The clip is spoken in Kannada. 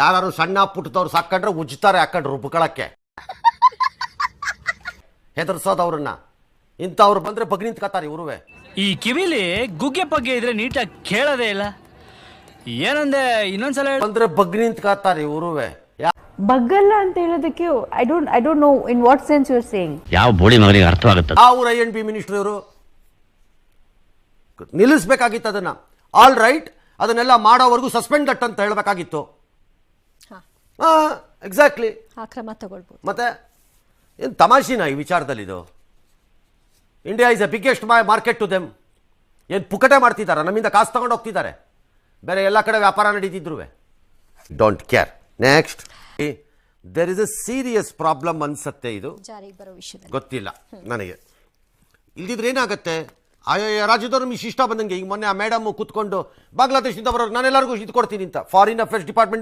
ಯಾರು ಸಣ್ಣ ಪುಟ್ಟದವ್ರು ಸಾಕೊಂಡ್ರೆ ಉಜ್ತಾರೆ ಹಾಕೊಂಡ್ರು ರುಬ್ಕೊಳಕ್ಕೆ ಇಂತ ಇಂಥವ್ರು ಬಂದ್ರೆ ಬಗ್ ನಿಂತ್ಕತಾರೆ ಇವ್ರುವೆ. ಈ ಕಿವಿಲಿ ಗುಗ್ಗೆ ಪಗ್ಗೆ ಇದ್ರೆ ನೀಟಾಗಿ ಕೇಳೋದೇ ಇಲ್ಲ. ಏನಂದೆ ಇನ್ನೊಂದ್ಸಲ ಹೇಳು. ಬಂದ್ರೆ ಬಗ್ ನಿಂತ್ಕತಾರೆ ಇವ್ರುವೆ. ಬಗ್ಗಲ್ಲ ಅಂತ ಹೇಳೋದಕ್ಕೆ I don't I don't know in what sense you are saying ಯಾವ ಬೋಳಿ ಮಗನಿಗೆ ಅರ್ಥವಾಗುತ್ತೆ ಅವ್ರ ಐ ಎನ್ ಬಿ ಮಿನಿಸ್ಟರ್ ಇವರು. ನಿಲ್ಲಿಸ್ಬೇಕಾಗಿತ್ತು ಅದನ್ನ. ಆಲ್ ರೈಟ್ ಅದನ್ನೆಲ್ಲ ಮಾಡೋವರೆಗೂ ಸಸ್ಪೆಂಡ್ ದಟ್ ಅಂತ ಹೇಳಬೇಕಾಗಿತ್ತು. ಎಕ್ಸಾಕ್ಟ್ಲಿ ಆ ಕ್ರಮ ತಗೊಳ್ಬೋದು. ಮತ್ತೆ ಏನು ತಮಾಷೆನ ಈ ವಿಚಾರದಲ್ಲಿ ಇದು India is a biggest my market to them ಏನು ಪುಕಟೆ ಮಾಡ್ತಿದ್ದಾರೆ ನಮ್ಮಿಂದ ಕಾಸು ತಗೊಂಡು ಹೋಗ್ತಿದ್ದಾರೆ. ಬೇರೆ ಎಲ್ಲ ಕಡೆ ವ್ಯಾಪಾರ ನಡೀತಿದ್ರು don't care next there is a serious problem ಅನ್ಸತ್ತೆ ಇದು. ಗೊತ್ತಿಲ್ಲ ನನಗೆ. ಇಲ್ದಿದ್ರೆ ಏನಾಗುತ್ತೆ? ಆಯಾ ರಾಜ್ಯದವ್ರು ನಿಮ್ಗೆ ಇಷ್ಟ ಬಂದಂಗೆ ಈಗ ಮೊನ್ನೆ ಆ ಮೇಡಮ್ ಕೂತ್ಕೊಂಡು ಬಾಂಗ್ಲಾದೇಶದಿಂದ ಬರೋರು ನಾನೆಲ್ಲರಿಗೂ ಇದು ಕೊಡ್ತೀನಿ ಅಂತ. Foreign affairs department